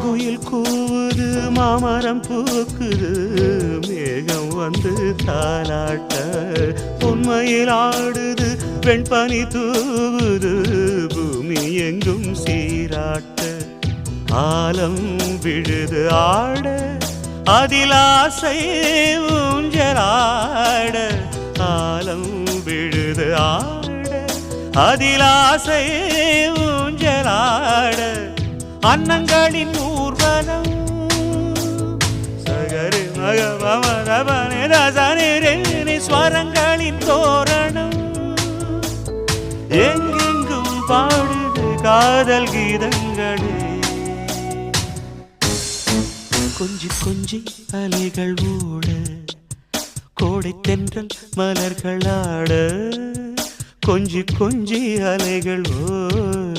குயில் கூவுது மாமரம் பூக்குது மேகம் வந்து தாலாட்ட உண்மையில் ஆடுது வெண்பனி தூவுது பூமி எங்கும் சீராட்ட. ஆலம் விழுது ஆட அதில் ஆசை ஊஞ்சலாட. ஆலம் விழுது ஆட அதில் ஆசை அன்னங்களின் ஊர்வலம். சகரு மகமரபனி ஸ்வரங்களின் தோரணம். எங்கெங்கும் பாடுது காதல் கீதங்களே. கொஞ்சி கொஞ்சி அலைகள் ஓட கோடை தென்றல் மலர்களாட கொஞ்சி கொஞ்சி அலைகள் ஓட